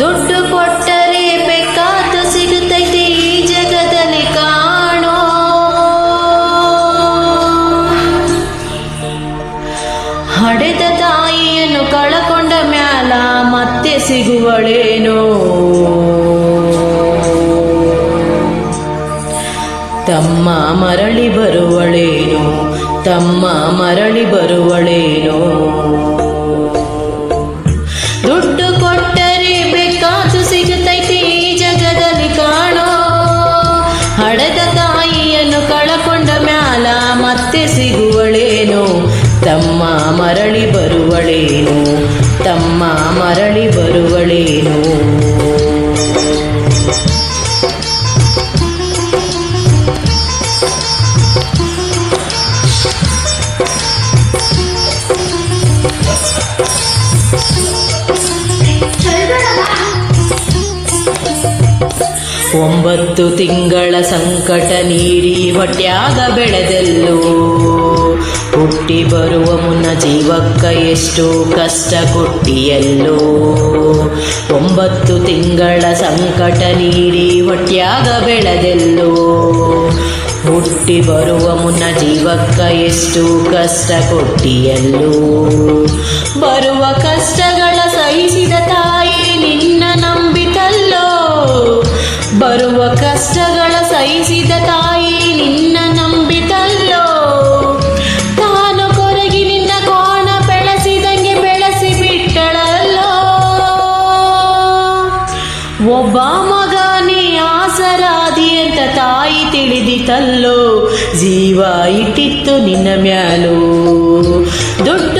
ದುಡ್ಡು ಕೊಟ್ಟರೆ ಬೇಕಾದ್ದು ಸಿಗುತ್ತೈತೆ ಈ ಜಗದಲ್ಲಿ ಕಾಣೋ. ಹಡೆದ ತಾಯಿಯನ್ನು ಕಳಕೊಂಡ ಮ್ಯಾಲ ಮತ್ತೆ ಸಿಗುವಳೇನೋ. ತಮ್ಮ ಮರಳಿ ಬರುವಳೇನೋ, ತಮ್ಮ ಮರಳಿ ಬರುವಳೇನೋ. ಮತ್ತೆ ಸಿಗುವಳೇನು ತಮ್ಮ ಮರಳಿ ಬರುವಳೇನು ತಮ್ಮ ಮರಳಿ ಬರುವಳೇನೋ. ಒಂಬತ್ತು ತಿಂಗಳ ಸಂಕಟ ನೀಡಿ ಹೊಟ್ಯಾಗ ಬೆಳೆದೆಲ್ಲೋ. ಹುಟ್ಟಿ ಬರುವ ಮುನ್ನ ಜೀವಕ್ಕ ಎಷ್ಟು ಕಷ್ಟ ಕೊಟ್ಟಿಯಲ್ಲೋ. ಒಂಬತ್ತು ತಿಂಗಳ ಸಂಕಟ ನೀಡಿ ಹೊಟ್ಯಾಗ ಬೆಳೆದೆಲ್ಲೋ. ಹುಟ್ಟಿ ಬರುವ ಮುನ್ನ ಜೀವಕ್ಕ ಎಷ್ಟು ಕಷ್ಟ ಕೊಟ್ಟಿಯಲ್ಲೋ. ಬರುವ ಕಷ್ಟಗಳ ಸಹಿಸಿದ ತಾಯಿ ಬರುವ ಕಷ್ಟಗಳ ಸಹಿಸಿದ ತಾಯಿ ನಿನ್ನ ನಂಬಿತಲ್ಲೋ? ತಾನು ಕೊರಗಿ ನಿನ್ನ ಕೋಣ ಬೆಳೆಸಿದಂಗೆ ಬೆಳೆಸಿ ಬಿಟ್ಟಳಲ್ಲೋ? ಒಬ್ಬ ಮಗನೇ ಆಸರಾದಿ ಅಂತ ತಾಯಿ ತಿಳಿದಿತಲ್ಲೋ? ಜೀವ ಇಟ್ಟಿತ್ತು ನಿನ್ನ ಮ್ಯಾಲೋ. ದುಡ್ಡು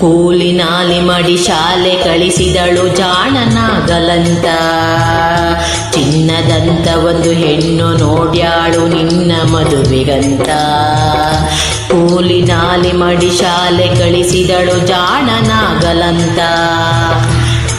ಕೂಲಿ ಮಡಿ ಶಾಲೆ ಕಳಿಸಿದಳು ಜಾಣನಾಗಲಂತ. ಚಿನ್ನದಂತ ಒಂದು ಹೆಣ್ಣು ನೋಡ್ಯಾಳು ನಿನ್ನ ಮದುವೆಗಂತ. ಕೂಲಿನಾಲಿ ಮಡಿ ಶಾಲೆ ಕಳಿಸಿದಳು ಜಾಣನಾಗಲಂತ.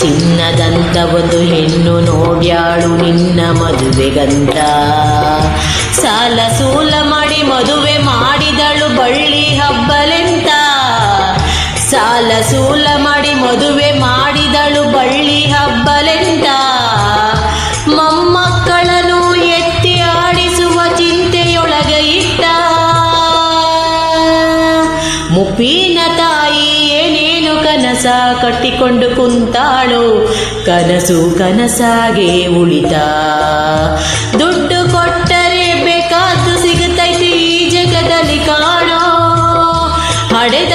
ಚಿನ್ನದಂತ ಒಂದು ಹೆಣ್ಣು ನೋಡ್ಯಾಳು ನಿನ್ನ ಮದುವೆಗಂತ. ಸಾಲ ಸೂಲ ಸಾಲ ಮಾಡಿ ಮದುವೆ ಮಾಡಿದಳು ಬಳ್ಳಿ ಹಬ್ಬಲೆಂತ ಮೊಮ್ಮಕ್ಕಳನ್ನು ಎತ್ತಿ ಆಡಿಸುವ ಚಿಂತೆಯೊಳಗ ಇಟ್ಟ. ಮುಪ್ಪಿನ ತಾಯಿ ಏನೇನು ಕನಸ ಕಟ್ಟಿಕೊಂಡು ಕುಂತಾಳು ಕನಸು ಕನಸಾಗೆ ಉಳಿತ ದುಡ್ಡು ಕೊಟ್ಟರೆ ಬೇಕಾದ್ದು ಸಿಗುತ್ತೈತಿ ಈ ಜಗದಲ್ಲಿ ಕಾಣೋ. ಹಡೆದ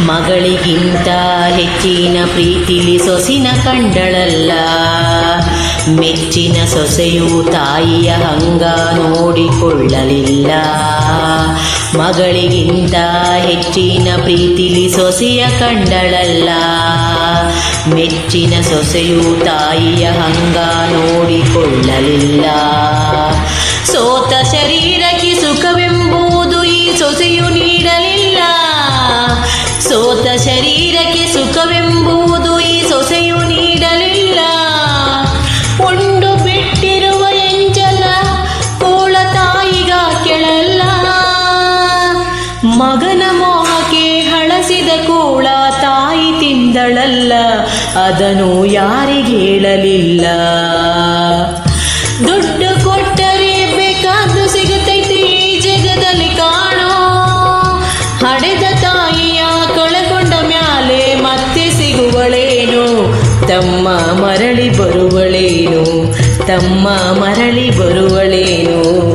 ಮಗಳಿಗಿಂತ ಹೆಚ್ಚಿನ ಪ್ರೀತಿಲಿ ಸೊಸಿನ ಕಂಡಳಲ್ಲ. ಮೆಚ್ಚಿನ ಸೊಸೆಯು ತಾಯಿಯ ಹಂಗ ನೋಡಿಕೊಳ್ಳಲಿಲ್ಲ. ಮಗಳಿಗಿಂತ ಹೆಚ್ಚಿನ ಪ್ರೀತಿಲಿ ಸೊಸೆಯ ಕಂಡಳಲ್ಲ. ಮೆಚ್ಚಿನ ಸೊಸೆಯು ತಾಯಿಯ ಹಂಗ ನೋಡಿಕೊಳ್ಳಲಿಲ್ಲ. ಸೋತ ಶರೀರಕ್ಕೆ ಆದನು ಯಾರಿಗೇಳಲಿಲ್ಲ ದುಡ್ಡು ಕೊಟ್ಟರೆ ಬೇಕಾದ್ದು ಸಿಗುತ್ತೈತಿ ಈ ಜಗದಲ್ಲಿ ಕಾಣೋ. ಹಡೆದ ತಾಯಿಯ ಕಳೆಕೊಂಡ ಮ್ಯಾಲೆ ಮತ್ತೆ ಸಿಗುವಳೇನು? ತಮ್ಮ ಮರಳಿ ಬರುವಳೇನು? ತಮ್ಮ ಮರಳಿ ಬರುವಳೇನು?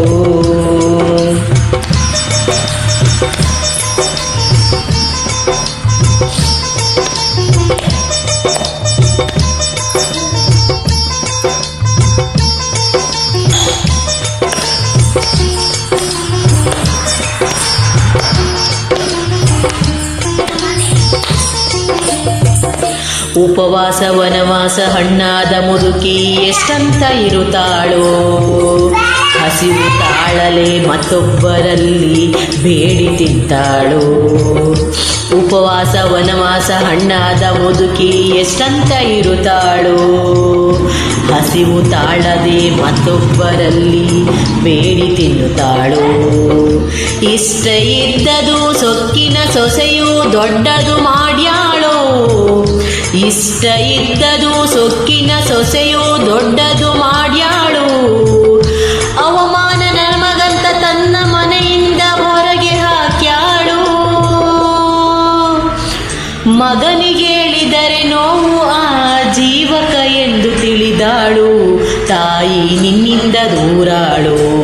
ಉಪವಾಸ ವನವಾಸ ಹಣ್ಣಾದ ಮುದುಕಿ ಎಷ್ಟಂತ ಇರುತ್ತಾಳೋ. ಹಸಿವು ತಾಳಲೆ ಮತ್ತೊಬ್ಬರಲ್ಲಿ ಬೇಡಿ ತಿಂತಾಳೋ. ಉಪವಾಸ ವನವಾಸ ಹಣ್ಣಾದ ಮುದುಕಿ ಎಷ್ಟಂತ ಇರುತ್ತಾಳೋ. ಹಸಿವು ತಾಳದೆ ಮತ್ತೊಬ್ಬರಲ್ಲಿ ಬೇಡಿ ತಿನ್ನುತ್ತಾಳು. ಇಷ್ಟ ಇದ್ದದು ಸೊಕ್ಕಿನ ಸೊಸೆಯು ದೊಡ್ಡದು ಮಾಡ್ಯಾಳೋ. ಇಷ್ಟ ಇದ್ದದು ಸೊಕ್ಕಿನ ಸೊಸೆಯು ದೊಡ್ಡದು ಮಾಡ್ಯಾಳು. ಅವಮಾನ ನಮಗಂತ ತನ್ನ ಮನೆಯಿಂದ ಹೊರಗೆ ಹಾಕ್ಯಾಳು. ಮಗನಿಗೇಳಿದರೆ ನೋವು ಆ ಜೀವಕ ಎಂದು ತಿಳಿದಾಳು. ತಾಯಿ ನಿನ್ನಿಂದ ದೂರಾಳು.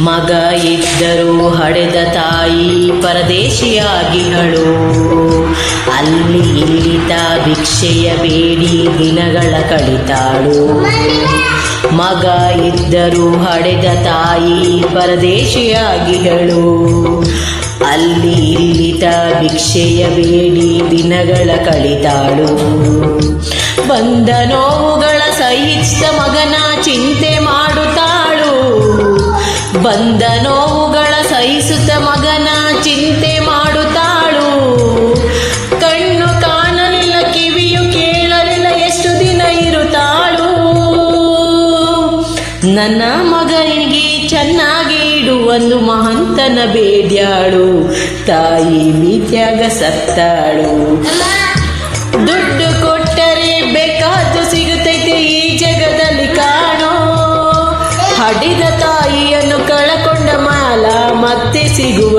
ಮಗ ಇದ್ದರೂ ಹಡೆದ ತಾಯಿ ಪರದೇಶಿಯಾಗಿಹಳು ಅಲ್ಲಿ ಇಲ್ಲಿತ ಭಿಕ್ಷೆಯ ಬೇಡಿ ದಿನಗಳ ಕಳಿತಾಳು. ಮಗ ಇದ್ದರೂ ಹಡೆದ ತಾಯಿ ಪರದೇಶಿಯಾಗಿಹಳು ಅಲ್ಲಿ ಇಲ್ಲಿತ ಭಿಕ್ಷೆಯ ಬೇಡಿ ದಿನಗಳ ಕಳಿತಾಳು. ಬಂದ ನೋವುಗಳ ಸಹಿತ ಮಗನ ಚಿಂತೆ ಮಾಡುತ್ತಾಳು. ಬಂದ ನೋವುಗಳ ಸಹಿಸುತ್ತ ಮಗನ ಚಿಂತೆ ಮಾಡುತ್ತಾಳು. ಕಣ್ಣು ಕಾಣಲಿಲ್ಲ, ಕಿವಿಯು ಕೇಳಲಿಲ್ಲ, ಎಷ್ಟು ದಿನ ಇರುತ್ತಾಳು. ನನ್ನ ಮಗನಿಗೆ ಚೆನ್ನಾಗಿ ಒಂದು ಮಹಂತನ ಬೇಡ್ಯಾಳು. ತಾಯಿ ಮಿತ್ಯಾಗ ಸತ್ತಾಳು.